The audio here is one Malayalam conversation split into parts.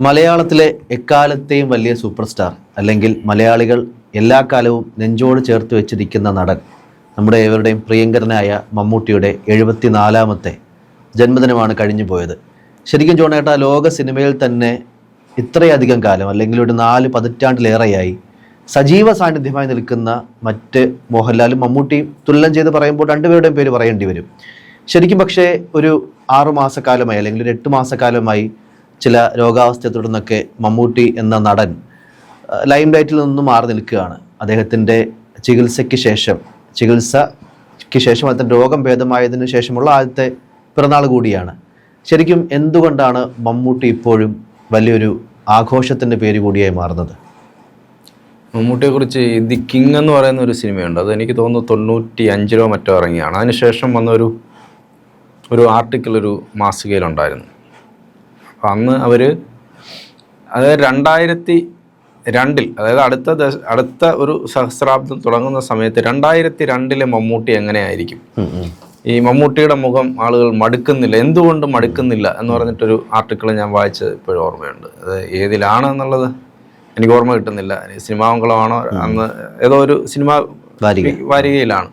മലയാളത്തിലെ എക്കാലത്തെയും വലിയ സൂപ്പർ സ്റ്റാർ അല്ലെങ്കിൽ മലയാളികൾ എല്ലാ കാലവും നെഞ്ചോട് ചേർത്ത് വെച്ചിരിക്കുന്ന നടൻ നമ്മുടെ ഏവരുടെയും പ്രിയങ്കരനായ മമ്മൂട്ടിയുടെ എഴുപത്തിനാലാമത്തെ ജന്മദിനമാണ് കഴിഞ്ഞു പോയത്. ശരിക്കും ജോണേട്ട ലോക സിനിമയിൽ തന്നെ ഇത്രയധികം കാലം അല്ലെങ്കിൽ ഒരു നാല് പതിറ്റാണ്ടിലേറെയായി സജീവ സാന്നിധ്യമായി നിൽക്കുന്ന മറ്റ് മോഹൻലാലും മമ്മൂട്ടിയും തുലനം ചെയ്ത് പറയുമ്പോൾ രണ്ടുപേരുടെയും പേര് പറയേണ്ടി വരും. ശരിക്കും പക്ഷേ ഒരു ആറു മാസക്കാലമായി അല്ലെങ്കിൽ ഒരു എട്ട് മാസക്കാലമായി ചില രോഗാവസ്ഥയെ തുടർന്നൊക്കെ മമ്മൂട്ടി എന്ന നടൻ ലൈം ലൈറ്റിൽ നിന്നും മാറി നിൽക്കുകയാണ്. അദ്ദേഹത്തിന്റെ ചികിത്സയ്ക്ക് ശേഷം ചികിത്സയ്ക്ക് ശേഷം അദ്ദേഹത്തിന്റെ രോഗം ഭേദമായതിന് ശേഷമുള്ള ആദ്യത്തെ പിറന്നാൾ കൂടിയാണ്. ശരിക്കും എന്തുകൊണ്ടാണ് മമ്മൂട്ടി ഇപ്പോഴും വലിയൊരു ആഘോഷത്തിന്റെ പേര് കൂടിയായി മാറുന്നത്? മമ്മൂട്ടിയെക്കുറിച്ച് ദി കിങ് എന്ന് പറയുന്ന ഒരു സിനിമയുണ്ട്. അത് എനിക്ക് തോന്നുന്നു തൊണ്ണൂറ്റി അഞ്ചിലോ മറ്റോ ഇറങ്ങിയാണ്. അതിനുശേഷം വന്ന ഒരു ഒരു ആർട്ടിക്കിൾ ഒരു മാസികയിലുണ്ടായിരുന്നു. അപ്പം അന്ന് അവർ അതായത് രണ്ടായിരത്തി രണ്ടിൽ അതായത് അടുത്ത ദശ അടുത്ത ഒരു സഹസ്രാബ്ദം തുടങ്ങുന്ന സമയത്ത് രണ്ടായിരത്തി രണ്ടിലെ മമ്മൂട്ടി എങ്ങനെയായിരിക്കും? ഈ മമ്മൂട്ടിയുടെ മുഖം ആളുകൾ മടുക്കുന്നില്ല. എന്തുകൊണ്ട് മടുക്കുന്നില്ല എന്ന് പറഞ്ഞിട്ടൊരു ആർട്ടിക്കിൾ ഞാൻ വായിച്ചത് ഇപ്പോഴും ഓർമ്മയുണ്ട്. അത് ഏതിലാണ് എന്നുള്ളത് എനിക്ക് ഓർമ്മ കിട്ടുന്നില്ല. സിനിമാമംഗളമാണോ? അന്ന് ഏതോ ഒരു സിനിമ വാരിക. വാരികയിലാണ്.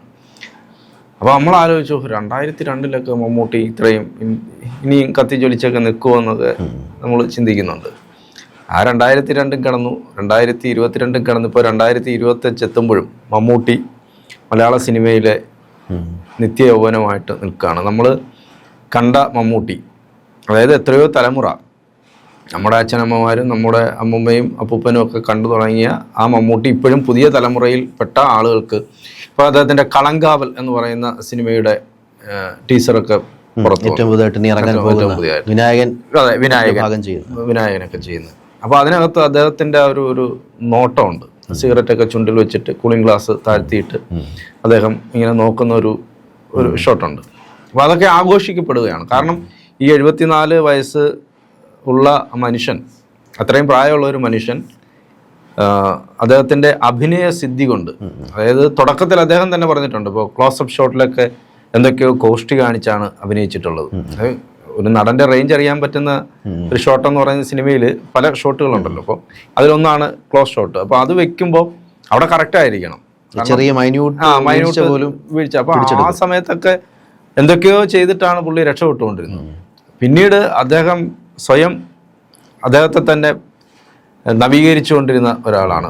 അപ്പോൾ നമ്മൾ ആലോചിച്ചു രണ്ടായിരത്തി രണ്ടിലൊക്കെ മമ്മൂട്ടി ഇത്രയും ഇനിയും കത്തി നിൽക്കുമെന്നൊക്കെ നിൽക്കുമോ നമ്മൾ ചിന്തിക്കുന്നുണ്ട്. ആ രണ്ടായിരത്തി രണ്ടും കടന്നു രണ്ടായിരത്തി ഇരുപത്തിരണ്ടും കടന്നു. ഇപ്പോൾ രണ്ടായിരത്തി ഇരുപത്തഞ്ച് എത്തുമ്പോഴും മമ്മൂട്ടി മലയാള സിനിമയിലെ നിത്യ യൗവനമായിട്ട് നിൽക്കുകയാണ്. നമ്മൾ കണ്ട മമ്മൂട്ടി അതായത് എത്രയോ തലമുറ നമ്മുടെ അച്ഛനമ്മമാരും നമ്മുടെ അമ്മമ്മയും അപ്പൂപ്പനും ഒക്കെ കണ്ടു തുടങ്ങിയ ആ മമ്മൂട്ടി ഇപ്പോഴും പുതിയ തലമുറയിൽ പെട്ട ആളുകൾക്ക് ഇപ്പോൾ അദ്ദേഹത്തിന്റെ കളങ്കാവൽ എന്ന് പറയുന്ന സിനിമയുടെ ടീച്ചറൊക്കെ പുറത്തു ഏറ്റവും പുതിയതായിട്ട് ഇനി ഇറങ്ങാൻ പുതിയതായിട്ട്. വിനായകൻ അതെ വിനായകൻ. ചെയ്യുന്നു. വിനായകനൊക്കെ ചെയ്യുന്നത് അപ്പോൾ അതിനകത്ത് അദ്ദേഹത്തിന്റെ ഒരു ഒരു നോട്ടമുണ്ട്. സിഗരറ്റൊക്കെ ചുണ്ടിൽ വെച്ചിട്ട് കൂളിംഗ് ഗ്ലാസ് താഴ്ത്തിയിട്ട് അദ്ദേഹം ഇങ്ങനെ നോക്കുന്ന ഒരു ഒരു ഷോട്ടുണ്ട്. അപ്പോൾ അതൊക്കെ ആഘോഷിക്കപ്പെടുകയാണ്. കാരണം ഈ എഴുപത്തിനാല് വയസ്സ് ഉള്ള മനുഷ്യൻ അത്രയും പ്രായമുള്ള ഒരു മനുഷ്യൻ അദ്ദേഹത്തിന്റെ അഭിനയ സിദ്ധി കൊണ്ട്. അതായത് തുടക്കത്തിൽ അദ്ദേഹം തന്നെ പറഞ്ഞിട്ടുണ്ട് ഇപ്പോൾ ക്ലോസപ്പ് ഷോട്ടിലൊക്കെ എന്തൊക്കെയോ കോഷ്ടി കാണിച്ചാണ് അഭിനയിച്ചിട്ടുള്ളത്. ഒരു നടന്റെ റേഞ്ച് അറിയാൻ പറ്റുന്ന ഒരു ഷോട്ട് എന്ന് പറയുന്ന സിനിമയിൽ പല ഷോട്ടുകളുണ്ടല്ലോ അപ്പോൾ അതിലൊന്നാണ് ക്ലോസ് ഷോട്ട് അപ്പോൾ അത് വെക്കുമ്പോൾ അവിടെ കറക്റ്റ് ആയിരിക്കണം. ചെറിയ മൈന്യൂട്ട് ആ മൈന്യൂട്ട് പോലും വീഴ്ച. അപ്പോൾ ആ സമയത്തൊക്കെ എന്തൊക്കെയോ ചെയ്തിട്ടാണ് പുള്ളി രക്ഷപ്പെട്ടുകൊണ്ടിരുന്നത്. പിന്നീട് അദ്ദേഹം സ്വയം അദ്ദേഹത്തെ തന്നെ നവീകരിച്ചുകൊണ്ടിരുന്ന ഒരാളാണ്.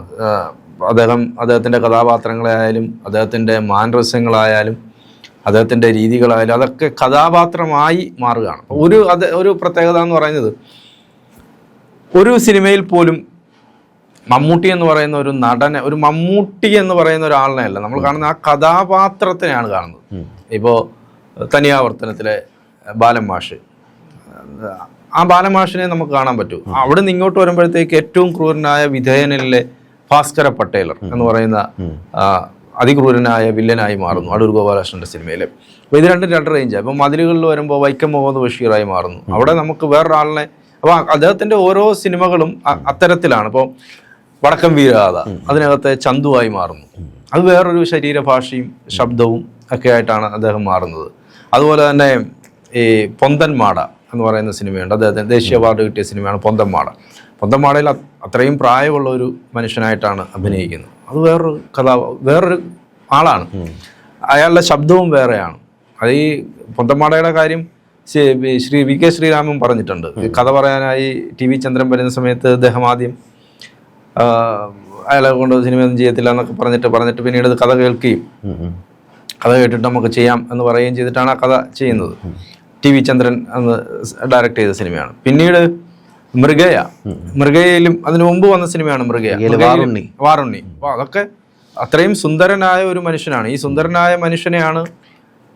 അദ്ദേഹം അദ്ദേഹത്തിന്റെ കഥാപാത്രങ്ങളായാലും അദ്ദേഹത്തിന്റെ മാനരസ്യങ്ങളായാലും അദ്ദേഹത്തിന്റെ രീതികളായാലും അതൊക്കെ കഥാപാത്രമായി മാറുകയാണ്. ഒരു അത് ഒരു പ്രത്യേകത എന്ന് പറയുന്നത് ഒരു സിനിമയിൽ പോലും മമ്മൂട്ടി എന്ന് പറയുന്ന ഒരു നടനെ ഒരു മമ്മൂട്ടി എന്ന് പറയുന്ന ഒരാളിനെ അല്ല നമ്മൾ കാണുന്ന ആ കഥാപാത്രത്തിനെയാണ് കാണുന്നത്. ഇപ്പോൾ തനിയാവർത്തനത്തിലെ ബാലൻ മാഷ്. ആ ബാലമാഷിനെ നമുക്ക് കാണാൻ പറ്റൂ. അവിടെ നിന്ന് ഇങ്ങോട്ട് വരുമ്പോഴത്തേക്ക് ഏറ്റവും ക്രൂരനായ വിധേയനിലെ ഭാസ്കര പട്ടേലർ എന്ന് പറയുന്ന അതിക്രൂരനായ വില്ലനായി മാറുന്നു അടൂർ ഗോപാലകൃഷ്ണന്റെ സിനിമയിൽ അപ്പോൾ ഇത് രണ്ടും രണ്ട് റേഞ്ച് അപ്പോൾ മതിലുകളിൽ വരുമ്പോൾ വൈക്കം മുഹമ്മദ് ബഷീറായി മാറുന്നു. അവിടെ നമുക്ക് വേറൊരാളിനെ അപ്പോൾ അദ്ദേഹത്തിന്റെ ഓരോ സിനിമകളും അത്തരത്തിലാണ്. ഇപ്പോൾ വടക്കം വീരാത അതിനകത്തെ ചന്തുവായി മാറുന്നു. അത് വേറൊരു ശരീരഭാഷയും ശബ്ദവും ഒക്കെ ആയിട്ടാണ് അദ്ദേഹം മാറുന്നത്. അതുപോലെ തന്നെ ഈ പൊന്തൻമാട എന്ന് പറയുന്ന സിനിമയുണ്ട്. അദ്ദേഹത്തിന് ദേശീയ അവാർഡ് കിട്ടിയ സിനിമയാണ് പൊന്തമ്മാട. പൊന്തമ്മാടയിൽ അത്രയും പ്രായമുള്ള ഒരു മനുഷ്യനായിട്ടാണ് അഭിനയിക്കുന്നത്. അത് വേറൊരു കഥാ വേറൊരു ആളാണ്. അയാളുടെ ശബ്ദവും വേറെയാണ്. അത് ഈ പൊന്തമ്മാടയുടെ കാര്യം ശ്രീ- വി കെ ശ്രീരാമൻ പറഞ്ഞിട്ടുണ്ട്. കഥ പറയാനായി ടി വി ചന്ദ്രൻ വരുന്ന സമയത്ത് അദ്ദേഹം ആദ്യം അയാളെ കൊണ്ട് സിനിമയൊന്നും ചെയ്യത്തില്ല എന്നൊക്കെ പറഞ്ഞിട്ട് പറഞ്ഞിട്ട് പിന്നീട് കഥ കേൾക്കുകയും കഥ കേട്ടിട്ട് നമുക്ക് ചെയ്യാം എന്ന് പറയുകയും ചെയ്തിട്ടാണ് ആ കഥ ചെയ്യുന്നത്. ടി വി ചന്ദ്രൻ അന്ന് ഡയറക്ട് ചെയ്ത സിനിമയാണ്. പിന്നീട് മൃഗയ. മൃഗയയിലും അതിനു മുമ്പ് വന്ന സിനിമയാണ് മൃഗയ. വാറുണ്ണി. വാറുണ്ണി. അപ്പോൾ അതൊക്കെ അത്രയും സുന്ദരനായ ഒരു മനുഷ്യനാണ്. ഈ സുന്ദരനായ മനുഷ്യനെയാണ്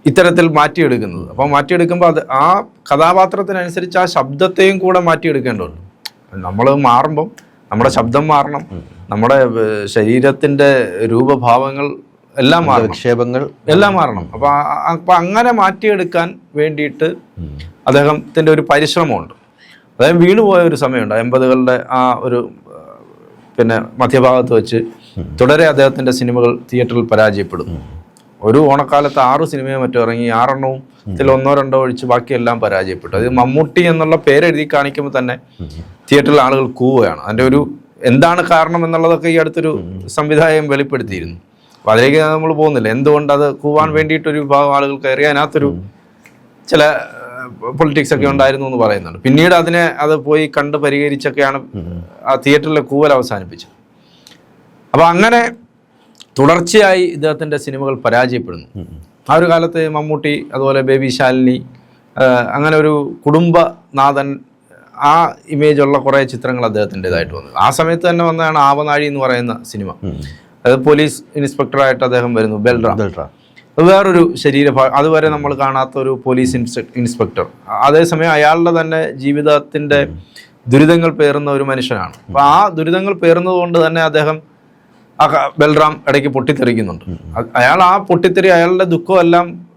ഇത്തരത്തിൽ മാറ്റിയെടുക്കുന്നത്. അപ്പോൾ മാറ്റിയെടുക്കുമ്പോൾ അത് ആ കഥാപാത്രത്തിനനുസരിച്ച് ആ ശബ്ദത്തെയും കൂടെ മാറ്റിയെടുക്കേണ്ടതുണ്ട്. നമ്മൾ മാറുമ്പം നമ്മുടെ ശബ്ദം മാറണം. നമ്മുടെ ശരീരത്തിന്റെ ശരീരത്തിന്റെ രൂപഭാവങ്ങൾ എല്ലാം മാറണം. വിക്ഷേപങ്ങൾ എല്ലാം മാറണം. അപ്പൊ അപ്പൊ അങ്ങനെ മാറ്റിയെടുക്കാൻ വേണ്ടിയിട്ട് അദ്ദേഹത്തിന്റെ ഒരു പരിശ്രമമുണ്ട്. അതായത് വീണുപോയ ഒരു സമയമുണ്ട്. എൺപതുകളുടെ ആ ഒരു പിന്നെ മധ്യഭാഗത്ത് വെച്ച് തുടരെ അദ്ദേഹത്തിന്റെ സിനിമകൾ തിയേറ്ററിൽ പരാജയപ്പെടുന്നു. ഒരു ഓണക്കാലത്ത് ആറ് സിനിമയോ മറ്റോ ഇറങ്ങി ആറെണ്ണവും ഇതിൽ ഒന്നോ രണ്ടോ ഒഴിച്ച് ബാക്കിയെല്ലാം പരാജയപ്പെട്ടു. അത് മമ്മൂട്ടി എന്നുള്ള പേരെഴുതി കാണിക്കുമ്പോൾ തന്നെ തിയേറ്ററിൽ ആളുകൾ കൂവുകയാണ്. അതിന്റെ ഒരു എന്താണ് കാരണം എന്നുള്ളതൊക്കെ ഈ അടുത്തൊരു സംവിധായകൻ വെളിപ്പെടുത്തിയിരുന്നു. അപ്പൊ അതിലേക്ക് നമ്മൾ പോകുന്നില്ല. എന്തുകൊണ്ട് അത് കൂവാൻ വേണ്ടിയിട്ടൊരു വിഭാഗം ആളുകൾ കയറി അതിനകത്തൊരു ചില പൊളിറ്റിക്സ് ഒക്കെ ഉണ്ടായിരുന്നു എന്ന് പറയുന്നുണ്ട്. പിന്നീട് അതിനെ അത് പോയി കണ്ട് പരിഹരിച്ചൊക്കെയാണ് ആ തിയേറ്ററിലെ കൂവൽ അവസാനിപ്പിച്ചത്. അപ്പൊ അങ്ങനെ തുടർച്ചയായി ഇദ്ദേഹത്തിന്റെ സിനിമകൾ പരാജയപ്പെടുന്നു. ആ ഒരു കാലത്ത് മമ്മൂട്ടി അതുപോലെ ബേബി ശാലിനി അങ്ങനെ ഒരു കുടുംബനാഥൻ ആ ഇമേജ് ഉള്ള കുറേ ചിത്രങ്ങൾ അദ്ദേഹത്തിന്റെതായിട്ട് വന്നു. ആ സമയത്ത് തന്നെ വന്നതാണ് ആവനാഴി എന്ന് പറയുന്ന സിനിമ. അത് പോലീസ് ഇൻസ്പെക്ടറായിട്ട് അദ്ദേഹം വരുന്നു ബെൽറാം. ബൽറാം. വേറൊരു ശരീരഭാഗം അതുവരെ നമ്മൾ കാണാത്ത ഒരു പോലീസ് ഇൻസ്പെ- ഇൻസ്പെക്ടർ. അതേസമയം അയാളുടെ തന്നെ ജീവിതത്തിന്റെ ദുരിതങ്ങൾ പേറുന്ന ഒരു മനുഷ്യനാണ്. അപ്പൊ ആ ദുരിതങ്ങൾ പേറുന്നത് കൊണ്ട് തന്നെ അദ്ദേഹം ആ ബൽറാം ഇടയ്ക്ക് പൊട്ടിത്തെറിക്കുന്നുണ്ട്. അയാൾ ആ പൊട്ടിത്തെറി അയാളുടെ ദുഃഖമെല്ലാം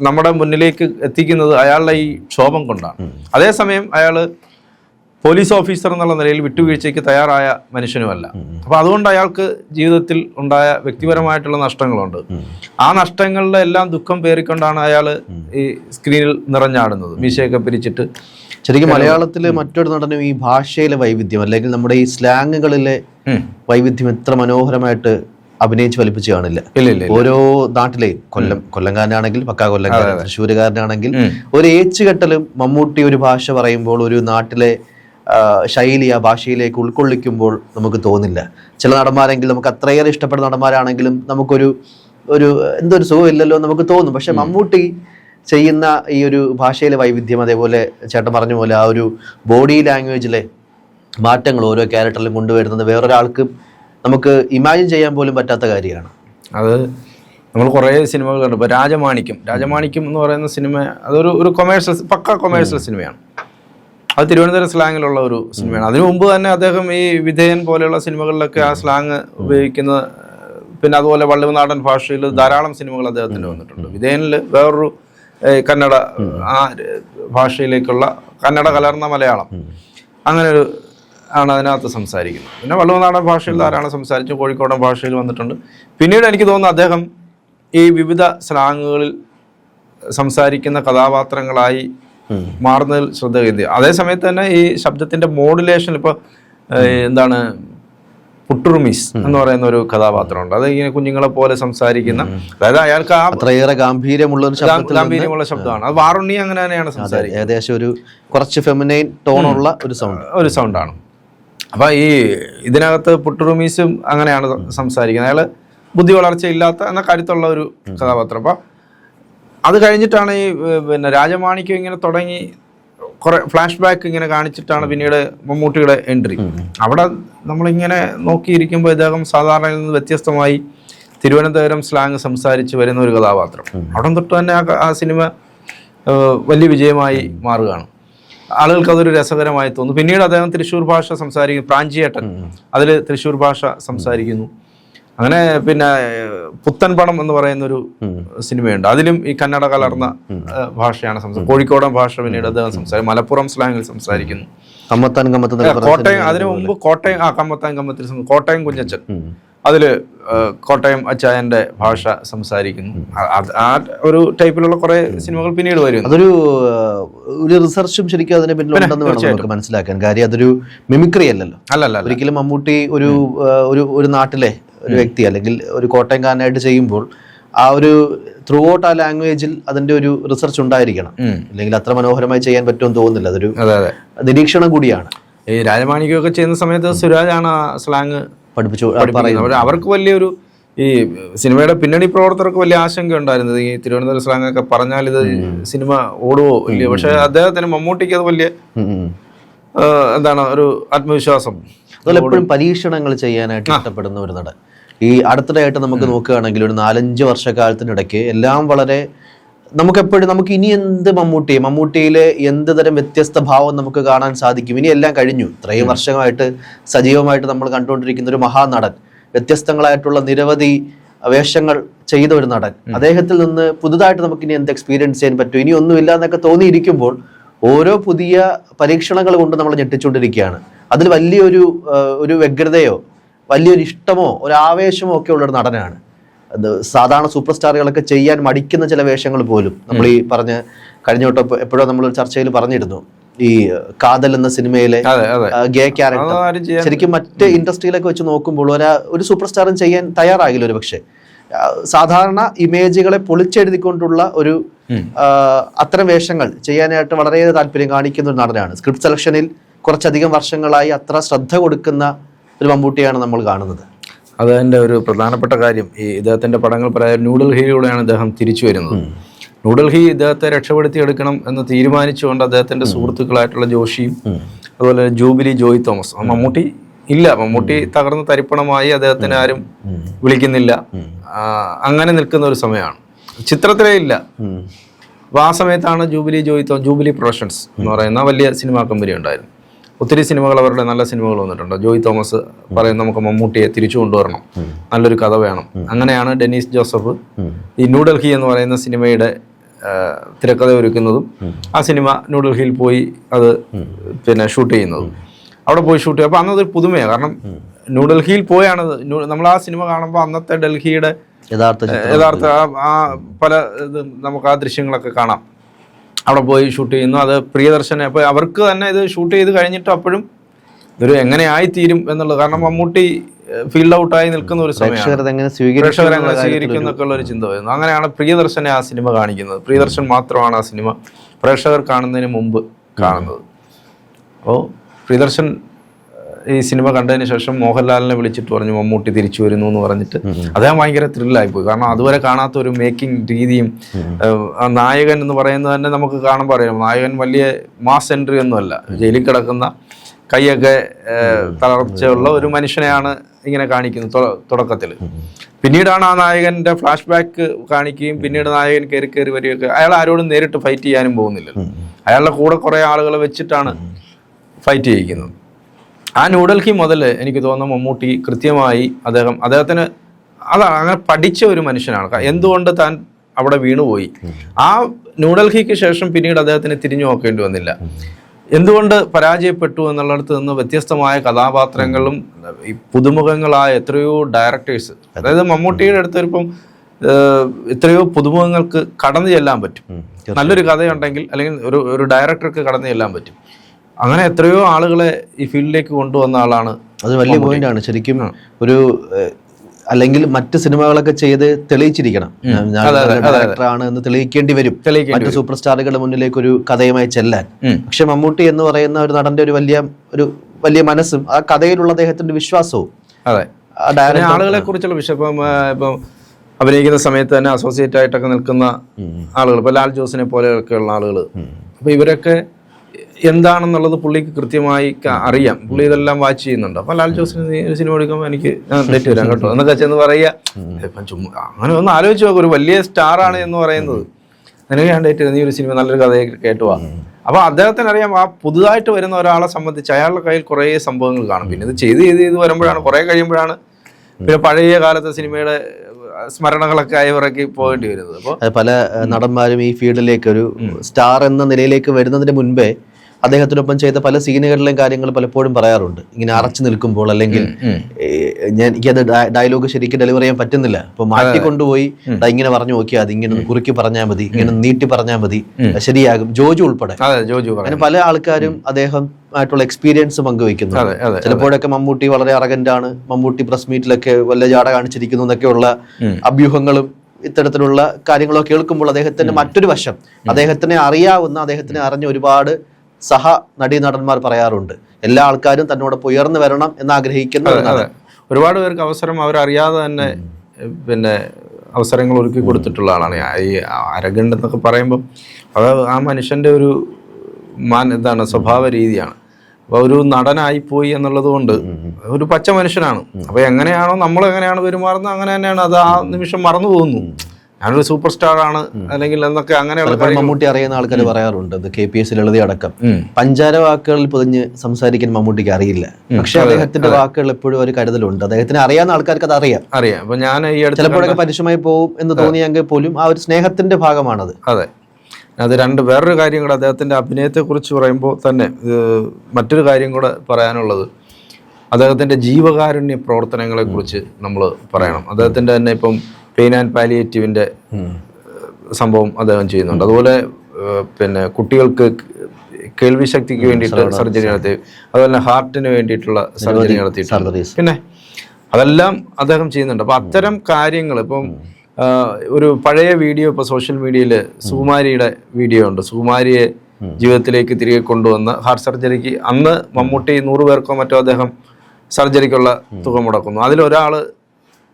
നമ്മുടെ മുന്നിലേക്ക് എത്തിക്കുന്നത് അയാളുടെ ഈ ക്ഷോഭം കൊണ്ടാണ്. അതേസമയം അയാൾ പോലീസ് ഓഫീസർ എന്നുള്ള നിലയിൽ വിട്ടുവീഴ്ചയ്ക്ക് തയ്യാറായ മനുഷ്യനുമല്ല. അപ്പൊ അതുകൊണ്ട് അയാൾക്ക് ജീവിതത്തിൽ ഉണ്ടായ വ്യക്തിപരമായിട്ടുള്ള നഷ്ടങ്ങളുണ്ട്. ആ നഷ്ടങ്ങളുടെ എല്ലാം ദുഃഖം പേറിക്കൊണ്ടാണ് അയാൾ ഈ സ്ക്രീനിൽ നിറഞ്ഞാടുന്നത് മീശയൊക്കെ പിരിച്ചിട്ട്. ശരിക്കും മലയാളത്തിലെ മറ്റൊരു നടനും ഈ ഭാഷയിലെ വൈവിധ്യം അല്ലെങ്കിൽ നമ്മുടെ ഈ സ്ലാങ്ങുകളിലെ വൈവിധ്യം എത്ര മനോഹരമായിട്ട് അഭിനയിച്ച് വലിപ്പിച്ച് കാണില്ല. ഓരോ നാട്ടിലെ കൊല്ലം കൊല്ലംകാരനാണെങ്കിൽ പക്കാ കൊല്ലംകാരൻ തൃശ്ശൂരുകാരനാണെങ്കിൽ ഒരു ഏച്ചുകെട്ടലും മമ്മൂട്ടി ഒരു ഭാഷ പറയുമ്പോൾ ഒരു നാട്ടിലെ ശൈലി ആ ഭാഷയിലേക്ക് ഉൾക്കൊള്ളിക്കുമ്പോൾ നമുക്ക് തോന്നില്ല. ചില നടന്മാരെങ്കിലും നമുക്ക് അത്രയേറെ ഇഷ്ടപ്പെടുന്ന നടന്മാരാണെങ്കിലും നമുക്കൊരു ഒരു എന്തൊരു സുഖമില്ലല്ലോ നമുക്ക് തോന്നും. പക്ഷെ മമ്മൂട്ടി ചെയ്യുന്ന ഈ ഒരു ഭാഷയിലെ വൈവിധ്യം അതേപോലെ ചേട്ടൻ പറഞ്ഞ പോലെ ആ ഒരു ബോഡി ലാംഗ്വേജിലെ മാറ്റങ്ങൾ ഓരോ ക്യാരക്ടറിലും കൊണ്ടുവരുന്നത് വേറൊരാൾക്ക് നമുക്ക് ഇമാജിൻ ചെയ്യാൻ പോലും പറ്റാത്ത കാര്യമാണ്. അത് നമ്മൾ കുറേ സിനിമകൾ കണ്ടു. ഇപ്പോൾ രാജമാണിക്യം. രാജമാണിക്യം എന്ന് പറയുന്ന സിനിമ അതൊരു ഒരു കൊമേഴ്സ്യൽ പക്ക കൊമേഴ്സ്യൽ സിനിമയാണ്. അത് തിരുവനന്തപുരം സ്ലാങ്ങിലുള്ള ഒരു സിനിമയാണ്. അതിനു മുമ്പ് തന്നെ അദ്ദേഹം ഈ വിധേയൻ പോലെയുള്ള സിനിമകളിലൊക്കെ ആ സ്ലാങ് ഉപയോഗിക്കുന്ന പിന്നെ അതുപോലെ വള്ളുവനാടൻ ഭാഷയിൽ ധാരാളം സിനിമകൾ അദ്ദേഹത്തിന് വന്നിട്ടുണ്ട്. വിധേയനിൽ വേറൊരു കന്നഡ ആ ഭാഷയിലേക്കുള്ള കന്നഡ കലർന്ന മലയാളം. അങ്ങനെ ഒരു ആണ് അതിനകത്ത് സംസാരിക്കുന്നത്. പിന്നെ വള്ളുവനാടൻ ഭാഷയിൽ ധാരാളം സംസാരിച്ചു കോഴിക്കോടൻ ഭാഷയിൽ വന്നിട്ടുണ്ട്. പിന്നീട് എനിക്ക് തോന്നുന്നു അദ്ദേഹം ഈ വിവിധ സ്ലാങ്ങുകളിൽ സംസാരിക്കുന്ന കഥാപാത്രങ്ങളായി മാറുന്നതിൽ ശ്രദ്ധ കേന്ദ്രീകരിക്കും അതേസമയത്ത് തന്നെ ഈ ശബ്ദത്തിന്റെ മോഡുലേഷൻ ഇപ്പോൾ എന്താണ് പുട്ടുറുമിസ് എന്ന് പറയുന്ന ഒരു കഥാപാത്രമുണ്ട്. അത് ഇങ്ങനെ കുഞ്ഞുങ്ങളെ പോലെ സംസാരിക്കുന്ന അതായത് അയാൾക്ക് ആ അത്രയേറെ ഗാംഭീര്യമുള്ള ഒരു ഗാംഭീര്യമുള്ള ശബ്ദമാണ്. അത് വാറുണ്ണി അങ്ങനെ തന്നെയാണ് സംസാരിക്കുന്നത്. ഏകദേശം ഒരു കുറച്ച് ഫെമിനൈൻ ടോണുള്ള ഒരു സൗണ്ട് ഒരു സൗണ്ടാണ് അപ്പോൾ ഈ ഇതിനകത്ത് പുട്ടുറുമീസും അങ്ങനെയാണ് സംസാരിക്കുന്നത്. അയാൾ ബുദ്ധി വളർച്ചയില്ലാത്ത എന്ന കരുത്തുള്ള ഒരു കഥാപാത്രം. അപ്പം അത് കഴിഞ്ഞിട്ടാണ് ഈ പിന്നെ രാജമാണിക്യം ഇങ്ങനെ തുടങ്ങി കുറെ ഫ്ലാഷ് ബാക്ക് ഇങ്ങനെ കാണിച്ചിട്ടാണ് പിന്നീട് മമ്മൂട്ടിയുടെ എൻട്രി അവിടെ നമ്മളിങ്ങനെ നോക്കിയിരിക്കുമ്പോൾ ഇദ്ദേഹം സാധാരണയിൽ നിന്ന് വ്യത്യസ്തമായി തിരുവനന്തപുരം സ്ലാങ് സംസാരിച്ച് വരുന്ന ഒരു കഥാപാത്രം. അവിടെ തൊട്ട് തന്നെ ആ സിനിമ വലിയ വിജയമായി മാറുകയാണ്. ആളുകൾക്ക് അതൊരു രസകരമായി തോന്നുന്നു. പിന്നീട് അദ്ദേഹം തൃശ്ശൂർ ഭാഷ സംസാരിക്കുന്നു. പ്രാഞ്ചിയേട്ടൻ അതിൽ തൃശ്ശൂർ ഭാഷ സംസാരിക്കുന്നു. അങ്ങനെ പിന്നെ പുത്തൻ പണം എന്ന് പറയുന്ന ഒരു സിനിമയുണ്ട്. അതിലും ഈ കന്നഡ കലർന്ന ഭാഷയാണ് സംസാരം കോഴിക്കോടൻ ഭാഷ പിന്നീട് അദ്ദേഹം സംസാരിക്കും മലപ്പുറം സ്ലാങ്ങിൽ സംസാരിക്കുന്നു. കമ്മത്താൻ കമ്മത്ത് എന്നൊക്കെ കോട്ടയം അതിനു മുമ്പ് കോട്ടയം ആ കമ്മത്താൻ കമ്മത്തിൽ കോട്ടയം കുഞ്ഞച്ചൻ. അതിൽ കോട്ടയം അച്ചായന്റെ ഭാഷ സംസാരിക്കുന്നു. ആ- ഒരു ടൈപ്പിലുള്ള കുറെ സിനിമകൾ പിന്നീട് വരും അതൊരു ഒരു റിസർച്ചും ശരിക്കും അതിനെ പിന്നിലുണ്ടെന്ന് വേണം നമുക്ക് മനസ്സിലാക്കാൻ. കാര്യം അതൊരു മിമിക്രി അല്ലല്ലോ. അല്ലല്ല അല്ല ഒരിക്കലും മമ്മൂട്ടി ഒരു ഒരു നാട്ടിലെ ഒരു വ്യക്തി അല്ലെങ്കിൽ ഒരു കോട്ടയംകാരനായിട്ട് ചെയ്യുമ്പോൾ ആ ഒരു ത്രൂ ഔട്ട് ആ ലാംഗ്വേജിൽ അതിന്റെ ഒരു റിസർച്ച് ഉണ്ടായിരിക്കണം. അല്ലെങ്കിൽ അത്ര മനോഹരമായി ചെയ്യാൻ പറ്റുമെന്ന് തോന്നുന്നില്ല. അതൊരു അതെ അതെ. നിരീക്ഷണം കൂടിയാണ്. ഈ രാജമാണിക്കൊക്കെ ചെയ്യുന്ന സമയത്ത് സുരാജാണ് ആ സ്ലാങ് പഠിപ്പിച്ചു പറയുന്നത്. അവർ- അവർക്ക് വലിയൊരു ഈ സിനിമയുടെ പിന്നണി പ്രവർത്തകർക്ക് വലിയ ആശങ്ക ഉണ്ടായിരുന്നത് ഈ തിരുവനന്തപുരം സ്ലാങ് ഒക്കെ പറഞ്ഞാൽ ഇത് സിനിമ ഓടുവോ ഇല്ലയോ? പക്ഷെ അദ്ദേഹത്തിന് മമ്മൂട്ടിക്ക് അത് വലിയ എന്താണ് ഒരു ആത്മവിശ്വാസം. അതുപോലെ എപ്പോഴും പരീക്ഷണങ്ങൾ ചെയ്യാനായിട്ട് ഇഷ്ടപ്പെടുന്ന ഒരു നടൻ. ഈ അടുത്തിടെയായിട്ട് നമുക്ക് നോക്കുകയാണെങ്കിൽ ഒരു നാലഞ്ച് വർഷക്കാലത്തിനിടയ്ക്ക് എല്ലാം വളരെ നമുക്കെപ്പോഴും നമുക്ക് ഇനി എന്ത് മമ്മൂട്ടി മമ്മൂട്ടിയിലെ എന്ത് തരം വ്യത്യസ്ത ഭാവം നമുക്ക് കാണാൻ സാധിക്കും? ഇനി എല്ലാം കഴിഞ്ഞു. ഇത്രയും വർഷമായിട്ട് സജീവമായിട്ട് നമ്മൾ കണ്ടുകൊണ്ടിരിക്കുന്ന ഒരു മഹാനടൻ വ്യത്യസ്തങ്ങളായിട്ടുള്ള നിരവധി വേഷങ്ങൾ ചെയ്ത ഒരു നടൻ. അദ്ദേഹത്തിൽ നിന്ന് പുതുതായിട്ട് നമുക്ക് ഇനി എന്ത് എക്സ്പീരിയൻസ് ചെയ്യാൻ പറ്റും? ഇനി ഒന്നുമില്ല എന്നൊക്കെ തോന്നിയിരിക്കുമ്പോൾ ഓരോ പുതിയ പരീക്ഷണങ്ങൾ കൊണ്ട് നമ്മൾ ഞെട്ടിച്ചുകൊണ്ടിരിക്കുകയാണ്. അതിൽ വലിയൊരു ഒരു വ്യഗ്രതയോ വലിയൊരു ഇഷ്ടമോ ഒരു ആവേശമോ ഒക്കെ ഉള്ളൊരു നടനാണ്. അത് സാധാരണ സൂപ്പർ സ്റ്റാറുകളൊക്കെ ചെയ്യാൻ മടിക്കുന്ന ചില വേഷങ്ങൾ പോലും. നമ്മൾ ഈ പറഞ്ഞ കഴിഞ്ഞ വട്ടം എപ്പോഴോ നമ്മൾ ചർച്ചയിൽ പറഞ്ഞിരുന്നു. ഈ കാതൽ എന്ന സിനിമയിലെ ഗേ ക്യാരക്ടർ. ശരിക്കും മറ്റ് ഇൻഡസ്ട്രിയിലൊക്കെ വെച്ച് നോക്കുമ്പോൾ ഒരു ഒരു സൂപ്പർ സ്റ്റാറും ചെയ്യാൻ തയ്യാറാകില്ല ഒരു പക്ഷേ. സാധാരണ ഇമേജുകളെ പൊളിച്ചെഴുതിക്കൊണ്ടുള്ള ഒരു അത്തരം വേഷങ്ങൾ ചെയ്യാനായിട്ട് വളരെയേറെ താല്പര്യം കാണിക്കുന്ന ഒരു നടനാണ്. സ്ക്രിപ്റ്റ് സെലക്ഷനിൽ കുറച്ചധികം വർഷങ്ങളായി അത്ര ശ്രദ്ധ കൊടുക്കുന്ന ഒരു മമ്മൂട്ടിയാണ് നമ്മൾ കാണുന്നത്. അതതിന്റെ ഒരു പ്രധാനപ്പെട്ട കാര്യം ഈ ഇദ്ദേഹത്തിന്റെ പടങ്ങൾ പറയാൻ ന്യൂഡൽഹിയിലൂടെയാണ് ഇദ്ദേഹം തിരിച്ചു വരുന്നത്. ന്യൂഡൽഹി ഇദ്ദേഹത്തെ രക്ഷപ്പെടുത്തിയെടുക്കണം എന്ന് തീരുമാനിച്ചുകൊണ്ട് അദ്ദേഹത്തിന്റെ സുഹൃത്തുക്കളായിട്ടുള്ള ജോഷിയും അതുപോലെ ജൂബിലി ജോയ് തോമസ്. മമ്മൂട്ടി ഇല്ല. മമ്മൂട്ടി തകർന്ന് തരിപ്പണമായി അദ്ദേഹത്തിന് ആരും വിളിക്കുന്നില്ല. അങ്ങനെ നിൽക്കുന്ന ഒരു സമയമാണ്. ചിത്രത്തിലേ ഇല്ല. അപ്പോൾ ആ സമയത്താണ് ജൂബിലി ജോയ് തോ ജൂബിലി പ്രൊഡക്ഷൻസ് എന്ന് പറയുന്ന വലിയ സിനിമാ കമ്പനി ഉണ്ടായിരുന്നു ഒത്തിരി സിനിമകൾ അവരുടെ നല്ല സിനിമകൾ വന്നിട്ടുണ്ട്. ജോയി തോമസ് പറയും നമുക്ക് മമ്മൂട്ടിയെ തിരിച്ചു കൊണ്ടുവരണം. നല്ലൊരു കഥ വേണം. അങ്ങനെയാണ് ഡെനീസ് ജോസഫ് ഈ ന്യൂഡൽഹി എന്ന് പറയുന്ന സിനിമയുടെ തിരക്കഥ ഒരുക്കുന്നതും ആ സിനിമ ന്യൂഡൽഹിയിൽ പോയി അത് പിന്നെ ഷൂട്ട് ചെയ്യുന്നതും. അവിടെ പോയി ഷൂട്ട് ചെയ്യും അപ്പോൾ അന്നതൊരു പുതുമയാണ്. കാരണം ന്യൂഡൽഹിയിൽ പോയാണ്. നമ്മൾ ആ സിനിമ കാണുമ്പോൾ അന്നത്തെ ഡൽഹിയുടെ യഥാർത്ഥ. യഥാർത്ഥ ആ- ആ പല ഇത് നമുക്ക് ആ ദൃശ്യങ്ങളൊക്കെ കാണാം. അവിടെ പോയി ഷൂട്ട് ചെയ്യുന്നു. അത് പ്രിയദർശനെ അപ്പോൾ അവർക്ക് തന്നെ ഇത് ഷൂട്ട് ചെയ്ത് കഴിഞ്ഞിട്ട് അപ്പോഴും ഇതൊരു എങ്ങനെ ആയിത്തീരും എന്നുള്ളത് കാരണം മമ്മൂട്ടി ഫീൽഡ് ഔട്ടായി നിൽക്കുന്ന ഒരു സമയമാണ്. പ്രേക്ഷകർ അതെങ്ങനെ സ്വീകരിക്കും എങ്ങനെ സ്വീകരിക്കും എന്നൊക്കെ ഉള്ള ഒരു ചിന്ത വരുന്നു. അങ്ങനെയാണ് പ്രിയദർശനെ ആ സിനിമ കാണിക്കുന്നത്. പ്രിയദർശൻ മാത്രമാണ് ആ സിനിമ പ്രേക്ഷകർ കാണുന്നതിന് മുമ്പ് കാണുന്നത്. അപ്പോൾ പ്രിയദർശൻ ഈ സിനിമ കണ്ടതിന് ശേഷം മോഹൻലാലിനെ വിളിച്ചിട്ട് പറഞ്ഞു മമ്മൂട്ടി തിരിച്ചു വരുന്നു എന്ന് പറഞ്ഞിട്ട്. അദ്ദേഹം ഭയങ്കര ത്രില്ലായി പോയി. കാരണം അതുവരെ കാണാത്ത ഒരു മേക്കിംഗ് രീതിയും ആ നായകൻ എന്ന് പറയുന്നത് തന്നെ നമുക്ക് കാണാൻ പറയാം നായകൻ വലിയ മാസ് എൻട്രി ഒന്നുമല്ല ജയിലിൽ കിടക്കുന്ന കൈയൊക്കെ തളർച്ചയുള്ള ഒരു മനുഷ്യനെയാണ് ഇങ്ങനെ കാണിക്കുന്നത് തുടക്കത്തിൽ പിന്നീടാണ് ആ നായകന്റെ ഫ്ലാഷ് ബാക്ക് കാണിക്കുകയും പിന്നീട് നായകൻ കയറി കയറി വരികയൊക്കെ. അയാൾ ആരോടും നേരിട്ട് ഫൈറ്റ് ചെയ്യാനും പോകുന്നില്ല അയാളുടെ കൂടെ കുറേ ആളുകളെ വെച്ചിട്ടാണ് ഫൈറ്റ് ചെയ്യിക്കുന്നത്. ആ ന്യൂഡൽഹി മുതൽ എനിക്ക് തോന്നുന്നു മമ്മൂട്ടി കൃത്യമായി അദ്ദേഹം അദ്ദേഹത്തിന് അതാണ് അങ്ങനെ പഠിച്ച ഒരു മനുഷ്യനാണ്. എന്തുകൊണ്ട് താൻ അവിടെ വീണുപോയി? ആ ന്യൂഡൽഹിക്ക് ശേഷം പിന്നീട് അദ്ദേഹത്തിന് തിരിഞ്ഞു നോക്കേണ്ടി വന്നില്ല. എന്തുകൊണ്ട് പരാജയപ്പെട്ടു എന്നുള്ളിടത്ത് നിന്ന് വ്യത്യസ്തമായ കഥാപാത്രങ്ങളും പുതുമുഖങ്ങളായ എത്രയോ ഡയറക്ടേഴ്സ് അതായത് മമ്മൂട്ടിയുടെ അടുത്ത് ഇപ്പം ഏഹ്, എത്രയോ പുതുമുഖങ്ങൾക്ക് കടന്നു ചെല്ലാൻ പറ്റും. നല്ലൊരു കഥയുണ്ടെങ്കിൽ അല്ലെങ്കിൽ ഒരു ഒരു ഡയറക്ടർക്ക് കടന്നു ചെല്ലാൻ പറ്റും. അങ്ങനെ എത്രയോ ആളുകളെ ഈ ഫീൽഡിലേക്ക് കൊണ്ടുവന്ന ആളാണ് അത് വലിയ പോയിന്റ് ആണ്. ശരിക്കും ഒരു അല്ലെങ്കിൽ മറ്റ് സിനിമകളൊക്കെ ചെയ്ത് തെളിയിച്ചിരിക്കണം. ഡയറക്ടറാണ് എന്ന് തെളിയിക്കേണ്ടി വരും. മറ്റു സൂപ്പർ സ്റ്റാറുകളുടെ മുന്നിലേക്ക് ഒരു കഥയുമായി ചെല്ലാൻ. പക്ഷെ മമ്മൂട്ടി എന്ന് പറയുന്ന ഒരു നടന്റെ ഒരു വലിയ ഒരു വലിയ മനസ്സും ആ കഥയിലുള്ള അദ്ദേഹത്തിന്റെ വിശ്വാസവും അതെ. ആളുകളെ കുറിച്ചുള്ള വിഷയം. ഇപ്പം ഇപ്പം അഭിനയിക്കുന്ന സമയത്ത് തന്നെ അസോസിയേറ്റ് ആയിട്ടൊക്കെ നിൽക്കുന്ന ആളുകൾ ഇപ്പൊ ലാൽ ജോസിനെ പോലെയൊക്കെയുള്ള ആളുകൾ. അപ്പൊ ഇവരൊക്കെ എന്താണെന്നുള്ളത് പുള്ളിക്ക് കൃത്യമായി അറിയാം. പുള്ളി ഇതെല്ലാം വാച്ച് ചെയ്യുന്നുണ്ട്. അപ്പൊ ലാൽ ജോസിന് നീ ഒരു സിനിമ എടുക്കുമ്പോൾ എനിക്ക് തെറ്റ് വരാം കേട്ടോ. എന്നൊക്കെ ചെന്ന് പറയുക ഇപ്പം ചുമ്മാ അങ്ങനെ ഒന്ന് ആലോചിച്ച് നോക്കും. ഒരു വലിയ സ്റ്റാർ ആണ് എന്ന് പറയുന്നത്. നിനക്ക് ഞാൻ ഡേറ്റ് നീ ഒരു സിനിമ നല്ലൊരു കഥയെ കേട്ടുവാ അപ്പൊ അദ്ദേഹത്തിന് അറിയാം ആ പുതുതായിട്ട് വരുന്ന ഒരാളെ സംബന്ധിച്ച് അയാളുടെ കയ്യിൽ കുറേ സംഭവങ്ങൾ കാണും. പിന്നെ ഇത് ചെയ്ത് ചെയ്ത് ചെയ്ത് വരുമ്പോഴാണ് കുറെ കഴിയുമ്പോഴാണ് പിന്നെ പഴയ കാലത്തെ സിനിമയുടെ സ്മരണകളൊക്കെ ഇറക്കി പോകേണ്ടി വരുന്നത്. അപ്പോൾ പല നടന്മാരും ഈ ഫീൽഡിലേക്ക് ഒരു സ്റ്റാർ എന്ന നിലയിലേക്ക് വരുന്നതിന് മുൻപേ അദ്ദേഹത്തിനൊപ്പം ചെയ്ത പല സീനുകളിലെയും കാര്യങ്ങൾ പലപ്പോഴും പറയാറുണ്ട്. ഇങ്ങനെ അറച്ചു നിൽക്കുമ്പോൾ അല്ലെങ്കിൽ ഞാൻ എനിക്കത് ഡയ- ഡയലോഗ് ശരിക്കും ഡെലിവർ ചെയ്യാൻ പറ്റുന്നില്ല. അപ്പൊ മാറ്റി കൊണ്ടുപോയി ഇങ്ങനെ പറഞ്ഞു നോക്കിയാൽ അത് ഇങ്ങനെ കുറുക്കി പറഞ്ഞാൽ മതി ഇങ്ങനെ നീട്ടി പറഞ്ഞാൽ മതി ശരിയാകും. ജോജു ഉൾപ്പെടെ. അങ്ങനെ പല ആൾക്കാരും അദ്ദേഹം ആയിട്ടുള്ള എക്സ്പീരിയൻസ് പങ്കുവെക്കുന്നു ചിലപ്പോഴൊക്കെ മമ്മൂട്ടി വളരെ അറഗന്റ് ആണ്. മമ്മൂട്ടി പ്രസ് മീറ്റിലൊക്കെ വല്ല ജാട കാണിച്ചിരിക്കുന്നു എന്നൊക്കെയുള്ള അഭ്യൂഹങ്ങളും ഇത്തരത്തിലുള്ള കാര്യങ്ങളൊക്കെ കേൾക്കുമ്പോൾ അദ്ദേഹത്തിന്റെ മറ്റൊരു വശം അദ്ദേഹത്തിനെ അറിയാവുന്ന അദ്ദേഹത്തിനെ അറിഞ്ഞ ഒരുപാട് സഹ നടീനടന്മാർ പറയാറുണ്ട്. എല്ലാ ആൾക്കാരും തന്നോടൊപ്പം ഉയർന്നു വരണം എന്ന് ആഗ്രഹിക്കുന്ന ഒരു നടൻ. ഒരുപാട് പേർക്ക് അവസരം അവരറിയാതെ തന്നെ പിന്നെ അവസരങ്ങൾ ഒരുക്കി കൊടുത്തിട്ടുള്ള ആളാണ്. ഈ അരഗണ്ട് എന്നൊക്കെ പറയുമ്പോൾ അത് ആ മനുഷ്യന്റെ ഒരു മാൻ എന്താണ് സ്വഭാവ രീതിയാണ്. അപ്പോൾ ഒരു നടനായി പോയി എന്നുള്ളത് കൊണ്ട് ഒരു പച്ച മനുഷ്യനാണ്. അപ്പോൾ എങ്ങനെയാണോ നമ്മൾ എങ്ങനെയാണ് പെരുമാറുന്നത് അങ്ങനെ തന്നെയാണ് അത് ആ നിമിഷം മറന്നു പോകുന്നു. ഞാനൊരു സൂപ്പർ സ്റ്റാർ ആണ് അല്ലെങ്കിൽ എന്നൊക്കെ അങ്ങനെയുള്ള മമ്മൂട്ടി അറിയുന്ന ആൾക്കാർ പറയാറുണ്ട് കെ പി എസ് ലളിത അടക്കം. പഞ്ചാര വാക്കുകളിൽ പൊതിഞ്ഞ് സംസാരിക്കാൻ മമ്മൂട്ടിക്ക് അറിയില്ല. പക്ഷെ അദ്ദേഹത്തിന്റെ വാക്കുകൾ എപ്പോഴും ഒരു കരുതലുണ്ട്. അദ്ദേഹത്തിന് അറിയാവുന്ന ആൾക്കാർക്ക് അത് അറിയാം. അറിയാം. അപ്പൊ ഞാൻ ഈ അടുത്ത് ചിലപ്പോഴൊക്കെ പരുഷമായി പോകും എന്ന് തോന്നിയെങ്കിൽ പോലും ആ ഒരു സ്നേഹത്തിന്റെ ഭാഗമാണത്. അതെ. അത് രണ്ട് വേറൊരു കാര്യം കൂടെ അദ്ദേഹത്തിന്റെ അഭിനയത്തെക്കുറിച്ച് പറയുമ്പോൾ തന്നെ മറ്റൊരു കാര്യം കൂടെ പറയാനുള്ളത്. അദ്ദേഹത്തിന്റെ ജീവകാരുണ്യ പ്രവർത്തനങ്ങളെക്കുറിച്ച് നമ്മൾ പറയണം. അദ്ദേഹത്തിന്റെ തന്നെ ഇപ്പം പെയിൻ ആൻഡ് പാലിയേറ്റീവിന്റെ സംഭവം അദ്ദേഹം ചെയ്യുന്നുണ്ട്. അതുപോലെ പിന്നെ കുട്ടികൾക്ക് കേൾവി ശക്തിക്ക് വേണ്ടിയിട്ട് സർജറി നടത്തി. അതുപോലെ തന്നെ ഹാർട്ടിന് വേണ്ടിയിട്ടുള്ള സർജറി നടത്തിയിട്ടുണ്ട്. പിന്നെ അതെല്ലാം അദ്ദേഹം ചെയ്യുന്നുണ്ട്. അപ്പൊ അത്തരം കാര്യങ്ങൾ ഇപ്പം ഒരു പഴയ വീഡിയോ ഇപ്പൊ സോഷ്യൽ മീഡിയയിൽ സുകുമാരിയുടെ വീഡിയോ ഉണ്ട്. സുകുമാരിയെ ജീവിതത്തിലേക്ക് തിരികെ കൊണ്ടുവന്ന് ഹാർട്ട് സർജറിക്ക് അന്ന് മമ്മൂട്ടി നൂറ് പേർക്കോ മറ്റോ അദ്ദേഹം സർജറിക്കുള്ള തുക മുടക്കുന്നു. അതിലൊരാൾ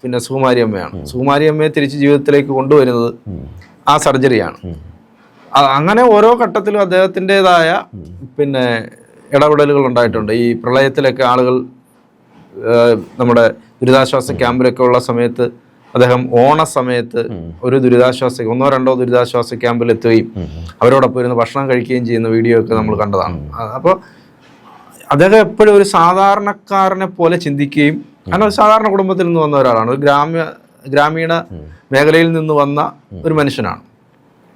പിന്നെ സുകുമാരി അമ്മയാണ് സുകുമാരി അമ്മയെ തിരിച്ച് ജീവിതത്തിലേക്ക് കൊണ്ടുവരുന്നത് ആ സർജറിയാണ്. അങ്ങനെ ഓരോ ഘട്ടത്തിലും അദ്ദേഹത്തിന്റെതായ പിന്നെ ഇടപെടലുകൾ ഉണ്ടായിട്ടുണ്ട്. ഈ പ്രളയത്തിലൊക്കെ ആളുകൾ നമ്മുടെ ദുരിതാശ്വാസ ക്യാമ്പിലൊക്കെ ഉള്ള സമയത്ത് അദ്ദേഹം ഓണ സമയത്ത് ഒരു ദുരിതാശ്വാസ ഒന്നോ രണ്ടോ ദുരിതാശ്വാസ ക്യാമ്പിൽ എത്തുകയും അവരോടൊപ്പം ഇരുന്ന് ഭക്ഷണം കഴിക്കുകയും ചെയ്യുന്ന വീഡിയോ ഒക്കെ നമ്മൾ കണ്ടതാണ്. അപ്പോൾ അദ്ദേഹം എപ്പോഴും ഒരു സാധാരണക്കാരനെ പോലെ ചിന്തിക്കുകയും കാരണം ഒരു സാധാരണ കുടുംബത്തിൽ നിന്ന് വന്ന ഒരാളാണ്. ഒരു ഗ്രാമ്യ ഗ്രാമീണ മേഖലയിൽ നിന്ന് വന്ന ഒരു മനുഷ്യനാണ്.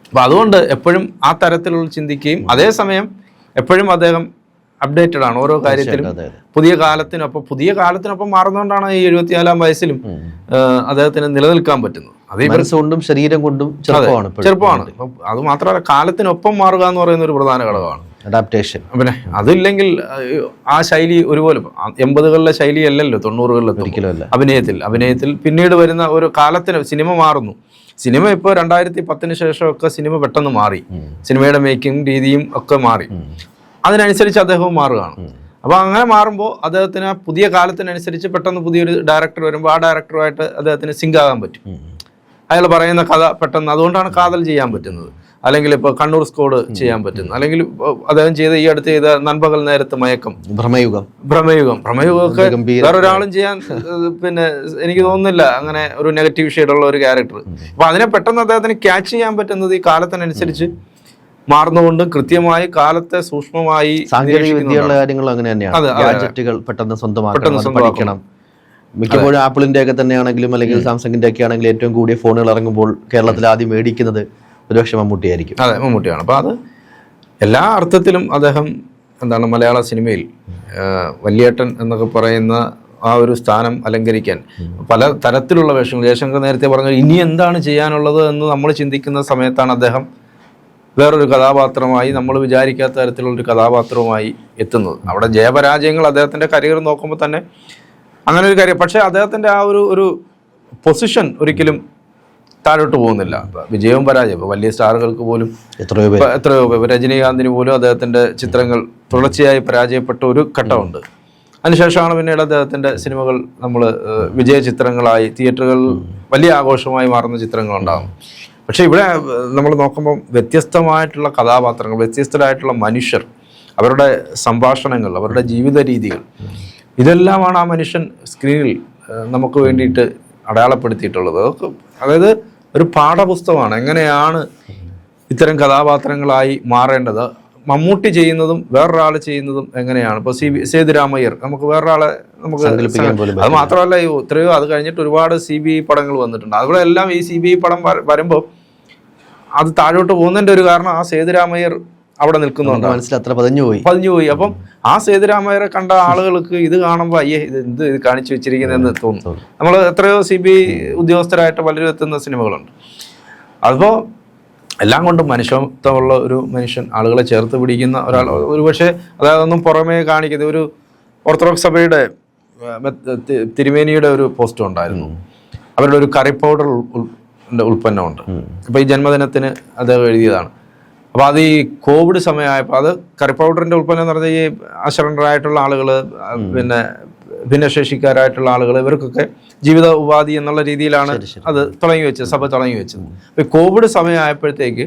അപ്പൊ അതുകൊണ്ട് എപ്പോഴും ആ തരത്തിലുള്ള ചിന്തിക്കുകയും അതേസമയം എപ്പോഴും അദ്ദേഹം അപ്ഡേറ്റഡ് ആണ് ഓരോ കാര്യത്തിലും പുതിയ കാലത്തിനൊപ്പം പുതിയ കാലത്തിനൊപ്പം മാറുന്നതുകൊണ്ടാണ് ഈ എഴുപത്തിനാലാം വയസ്സിലും അദ്ദേഹത്തിന് നിലനിൽക്കാൻ പറ്റുന്നത്. അത് മനസ്സുകൊണ്ടും ശരീരം കൊണ്ടും ചെറുപ്പമാണ് ചെറുപ്പമാണ്. അത് മാത്രമല്ല കാലത്തിനൊപ്പം മാറുക എന്ന് പറയുന്ന ഒരു പ്രധാന ഘടകമാണ്. അഡാപ്റ്റേഷൻ പിന്നെ അതില്ലെങ്കിൽ ആ ശൈലി ഒരുപോലെ എൺപതുകളിലെ ശൈലി അല്ലല്ലോ തൊണ്ണൂറുകളിലെ അഭിനയത്തിൽ അഭിനയത്തിൽ പിന്നീട് വരുന്ന ഒരു കാലത്തിന് സിനിമ മാറുന്നു. സിനിമ ഇപ്പോൾ രണ്ടായിരത്തി പത്തിന് ശേഷമൊക്കെ സിനിമ പെട്ടെന്ന് മാറി. സിനിമയുടെ മേക്കിംഗ് രീതിയും ഒക്കെ മാറി. അതിനനുസരിച്ച് അദ്ദേഹവും മാറുകയാണ്. അപ്പോൾ അങ്ങനെ മാറുമ്പോൾ അദ്ദേഹത്തിന് പുതിയ കാലത്തിനനുസരിച്ച് പെട്ടെന്ന് പുതിയൊരു ഡയറക്ടർ വരുമ്പോൾ ആ ഡയറക്ടറുമായിട്ട് അദ്ദേഹത്തിന് സിങ്ക് ആകാൻ പറ്റും. അയാൾ പറയുന്ന കഥ പെട്ടെന്ന് അതുകൊണ്ടാണ് കാതൽ ചെയ്യാൻ പറ്റുന്നത്. അല്ലെങ്കിൽ ഇപ്പോൾ കണ്ണൂർ സ്കോഡ് ചെയ്യാൻ പറ്റുന്നു അല്ലെങ്കിൽ അദ്ദേഹം ചെയ്ത ഈ അടുത്ത് ചെയ്ത നൻപകൽ നേരത്ത് മയക്കം. ഭ്രമയുഗം. ഭ്രമയുഗം. ഭ്രമയുഗമൊക്കെ വേറൊരാളും ചെയ്യാൻ പിന്നെ എനിക്ക് തോന്നുന്നില്ല. അങ്ങനെ ഒരു നെഗറ്റീവ് ഷെയ്ഡുള്ള ഒരു ക്യാരക്ടർ അപ്പൊ അതിനെ പെട്ടെന്ന് അദ്ദേഹത്തിന് ക്യാച്ച് ചെയ്യാൻ പറ്റുന്നത് ഈ കാലത്തിനനുസരിച്ച് മാറുന്നുകൊണ്ടും കൃത്യമായി കാലത്തെ സൂക്ഷ്മമായി സാങ്കേതിക നിരീക്ഷിക്കുന്നുണ്ടാണ്. വിദ്യയുള്ള കാര്യങ്ങളും അങ്ങനെ തന്നെയാണ്. ഗാഡ്ജറ്റുകൾ പെട്ടെന്ന് സ്വന്തമാക്കണം. പഠിക്കണം. മിക്കപ്പോഴും ആപ്പിളിന്റെ ഒക്കെ തന്നെയാണെങ്കിലും അല്ലെങ്കിൽ സാംസങ്ങിന്റെ ഒക്കെ ആണെങ്കിലും ഏറ്റവും കൂടിയ ഫോണുകൾ ഇറങ്ങുമ്പോൾ കേരളത്തിൽ ആദ്യം മേടിക്കുന്നത് ഒരുപക്ഷെ മമ്മൂട്ടിയായിരിക്കും. അതെ മമ്മൂട്ടിയാണ്. അപ്പോൾ അത് എല്ലാ അർത്ഥത്തിലും അദ്ദേഹം എന്താണ് മലയാള സിനിമയിൽ വല്യേട്ടൻ എന്നൊക്കെ പറയുന്ന ആ ഒരു സ്ഥാനം അലങ്കരിക്കാൻ പല തരത്തിലുള്ള വേഷങ്ങൾ. ജയശങ്കർ നേരത്തെ പറഞ്ഞ ഇനി എന്താണ് ചെയ്യാനുള്ളത് എന്ന് നമ്മൾ ചിന്തിക്കുന്ന സമയത്താണ് അദ്ദേഹം വേറൊരു കഥാപാത്രമായി നമ്മൾ വിചാരിക്കാത്ത തരത്തിലുള്ളൊരു കഥാപാത്രവുമായി എത്തുന്നത്. അവിടെ ജയപരാജയങ്ങൾ അദ്ദേഹത്തിന്റെ കരിയർ നോക്കുമ്പോൾ തന്നെ അങ്ങനെ ഒരു കാര്യം. പക്ഷേ അദ്ദേഹത്തിന്റെ ആ ഒരു ഒരു പൊസിഷൻ ഒരിക്കലും താഴോട്ട് പോകുന്നില്ല. വിജയവും പരാജയം. വലിയ സ്റ്റാറുകൾക്ക് പോലും എത്രയോ പേര്. എത്രയോ രജനീകാന്തിന് പോലും അദ്ദേഹത്തിന്റെ ചിത്രങ്ങൾ തുടർച്ചയായി പരാജയപ്പെട്ട ഒരു ഘട്ടമുണ്ട്. അതിനുശേഷമാണ് പിന്നീട് അദ്ദേഹത്തിന്റെ സിനിമകൾ നമ്മൾ വിജയ ചിത്രങ്ങളായി തിയേറ്ററുകൾ വലിയ ആഘോഷമായി മാറുന്ന ചിത്രങ്ങളുണ്ടാകും. പക്ഷെ ഇവിടെ നമ്മൾ നോക്കുമ്പോൾ വ്യത്യസ്തമായിട്ടുള്ള കഥാപാത്രങ്ങൾ വ്യത്യസ്തരായിട്ടുള്ള മനുഷ്യർ അവരുടെ സംഭാഷണങ്ങൾ അവരുടെ ജീവിത രീതികൾ ഇതെല്ലാമാണ് ആ മനുഷ്യൻ സ്ക്രീനിൽ നമുക്ക് വേണ്ടിയിട്ട് അടയാളപ്പെടുത്തിയിട്ടുള്ളത്. അതായത് ഒരു പാഠപുസ്തകമാണ്. എങ്ങനെയാണ് ഇത്തരം കഥാപാത്രങ്ങളായി മാറേണ്ടത്? മമ്മൂട്ടി ചെയ്യുന്നതും വേറൊരാൾ ചെയ്യുന്നതും എങ്ങനെയാണ്? ഇപ്പോൾ സി ബി സേതുരാമയ്യർ നമുക്ക് വേറൊരാളെ നമുക്ക് അത് മാത്രമല്ല ഈ ഇത്രയോ അത് കഴിഞ്ഞിട്ട് ഒരുപാട് സി ബി ഐ പടങ്ങൾ വന്നിട്ടുണ്ട്. അതുപോലെ എല്ലാം ഈ സി ബി ഐ പടം വരുമ്പോൾ അത് താഴോട്ട് പോകുന്നതിന്റെ ഒരു കാരണം ആ സേതുരാമയ്യർ അവിടെ നിൽക്കുന്നുണ്ട് മനസ്സിൽ അത്ര പതിഞ്ഞു പോയി. പതിഞ്ഞു പോയി. അപ്പം ആ സേതുരാമയ്യരെ കണ്ട ആളുകൾക്ക് ഇത് കാണുമ്പോൾ അയ്യേ ഇത് എന്ത് ഇത് കാണിച്ചു വെച്ചിരിക്കുന്നതെന്ന് തോന്നും. നമ്മൾ എത്രയോ സി ബി ഉദ്യോഗസ്ഥരായിട്ട് പലരും എത്തുന്ന സിനിമകളുണ്ട്. അപ്പോൾ എല്ലാം കൊണ്ടും മനുഷ്യത്വമുള്ള ഒരു മനുഷ്യൻ ആളുകളെ ചേർത്ത് പിടിക്കുന്ന ഒരാൾ ഒരുപക്ഷെ അതായതൊന്നും പുറമേ കാണിക്കുന്ന ഒരു ഓർത്തഡോക്സ് സഭയുടെ തിരുമേനിയുടെ ഒരു പോസ്റ്റ് ഉണ്ടായിരുന്നു. അവരുടെ ഒരു കറി പൗഡർ ഉൽപ്പന്നമുണ്ട്. അപ്പോൾ ഈ ജന്മദിനത്തിന് അദ്ദേഹം എഴുതിയതാണ്. അപ്പോൾ അത് ഈ കോവിഡ് സമയമായപ്പോൾ അത് കറി പൗഡറിന്റെ ഉൽപ്പന്നം എന്ന് പറഞ്ഞാൽ ഈ അശരണരായിട്ടുള്ള ആളുകൾ പിന്നെ ഭിന്നശേഷിക്കാരായിട്ടുള്ള ആളുകൾ ഇവർക്കൊക്കെ ജീവിത ഉപാധി എന്നുള്ള രീതിയിലാണ് അത് തുടങ്ങി വെച്ചത് സഭ തുടങ്ങി വെച്ചത്. അപ്പോൾ കോവിഡ് സമയമായപ്പോഴത്തേക്ക്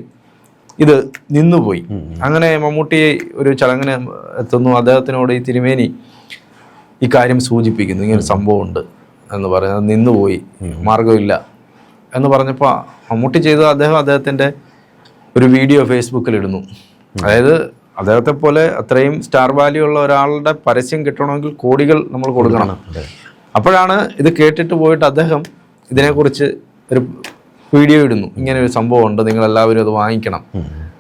ഇത് നിന്നുപോയി. അങ്ങനെ മമ്മൂട്ടി ഒരു ചടങ്ങിന് എത്തുന്നു. അദ്ദേഹത്തിനോട് ഈ തിരുമേനി ഈ കാര്യം സൂചിപ്പിക്കുന്നു. ഇങ്ങനെ സംഭവം ഉണ്ട് എന്ന് പറയുന്നത് നിന്നുപോയി. മാർഗമില്ല എന്ന് പറഞ്ഞപ്പോൾ മമ്മൂട്ടി ചെയ്തത് അദ്ദേഹം അദ്ദേഹത്തിന്റെ ഒരു വീഡിയോ ഫേസ്ബുക്കിൽ ഇടുന്നു. അതായത് അദ്ദേഹത്തെ പോലെ അത്രയും സ്റ്റാർ വാല്യൂ ഉള്ള ഒരാളുടെ പരസ്യം കിട്ടണമെങ്കിൽ കോടികൾ നമ്മൾ കൊടുക്കണം. അപ്പോഴാണ് ഇത് കേട്ടിട്ട് പോയിട്ട് അദ്ദേഹം ഇതിനെക്കുറിച്ച് ഒരു വീഡിയോ ഇടുന്നു. ഇങ്ങനെ ഒരു സംഭവം ഉണ്ട് നിങ്ങൾ എല്ലാവരും അത് വാങ്ങിക്കണം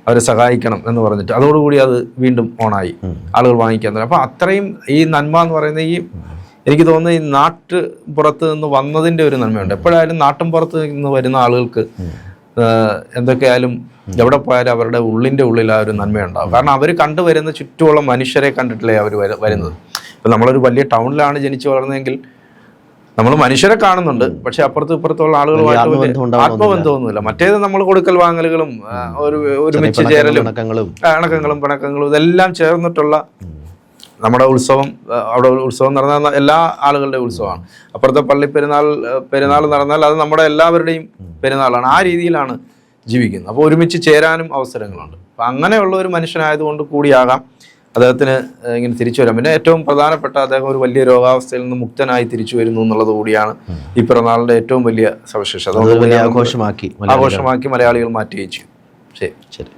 അവരെ സഹായിക്കണം എന്ന് പറഞ്ഞിട്ട്. അതോടുകൂടി അത് വീണ്ടും ഓണായി ആളുകൾ വാങ്ങിക്കാൻ തുടങ്ങി. അപ്പോൾ അത്രയും ഈ നന്മ എന്ന് പറയുന്ന ഈ എനിക്ക് തോന്നുന്നു ഈ നാട്ട് പുറത്ത് നിന്ന് വന്നതിന്റെ ഒരു നന്മയുണ്ട്. എപ്പോഴായാലും നാട്ടിൻ പുറത്ത് നിന്ന് വരുന്ന ആളുകൾക്ക് എന്തൊക്കെയായാലും എവിടെ പോയാലും അവരുടെ ഉള്ളിന്റെ ഉള്ളിൽ ആ ഒരു നന്മയുണ്ടാവും. കാരണം അവർ കണ്ടുവരുന്ന ചുറ്റുമുള്ള മനുഷ്യരെ കണ്ടിട്ടില്ലേ അവർ വരുന്നത്? ഇപ്പം നമ്മളൊരു വലിയ ടൗണിലാണ് ജനിച്ചു വളർന്നതെങ്കിൽ നമ്മൾ മനുഷ്യരെ കാണുന്നുണ്ട്. പക്ഷെ അപ്പുറത്തും ഇപ്പുറത്തുള്ള ആളുകളുമായിട്ട്. ആത്മബന്ധമൊന്നുമില്ല. മറ്റേത് നമ്മൾ കൊടുക്കൽ വാങ്ങലുകളും ഒരു ഒരുമിച്ച് ചേരലും ഇണക്കങ്ങളും പിണക്കങ്ങളും ഇതെല്ലാം ചേർന്നിട്ടുള്ള നമ്മുടെ ഉത്സവം അവിടെ ഉത്സവം നടന്ന എല്ലാ ആളുകളുടെ ഉത്സവമാണ്. അപ്പുറത്തെ പള്ളി പെരുന്നാൾ പെരുന്നാൾ നടന്നാൽ അത് നമ്മുടെ എല്ലാവരുടെയും പെരുന്നാളാണ്. ആ രീതിയിലാണ് ജീവിക്കുന്നത്. അപ്പോൾ ഒരുമിച്ച് ചേരാനും അവസരങ്ങളുണ്ട്. അപ്പം അങ്ങനെയുള്ള ഒരു മനുഷ്യനായതുകൊണ്ട് കൂടിയാകാം അദ്ദേഹത്തിന് ഇങ്ങനെ തിരിച്ചു വരാം പിന്നെ ഏറ്റവും പ്രധാനപ്പെട്ട അദ്ദേഹം ഒരു വലിയ രോഗാവസ്ഥയിൽ നിന്ന് മുക്തനായി തിരിച്ചു വരുന്നു എന്നുള്ളത് കൂടിയാണ് ഈ പിറന്നാളിന്റെ ഏറ്റവും വലിയ സവിശേഷത. ആഘോഷമാക്കി മലയാളികൾ. ആഘോഷമാക്കി മലയാളികൾ മാറ്റുകയും ചെയ്തു ശരി. ശരി.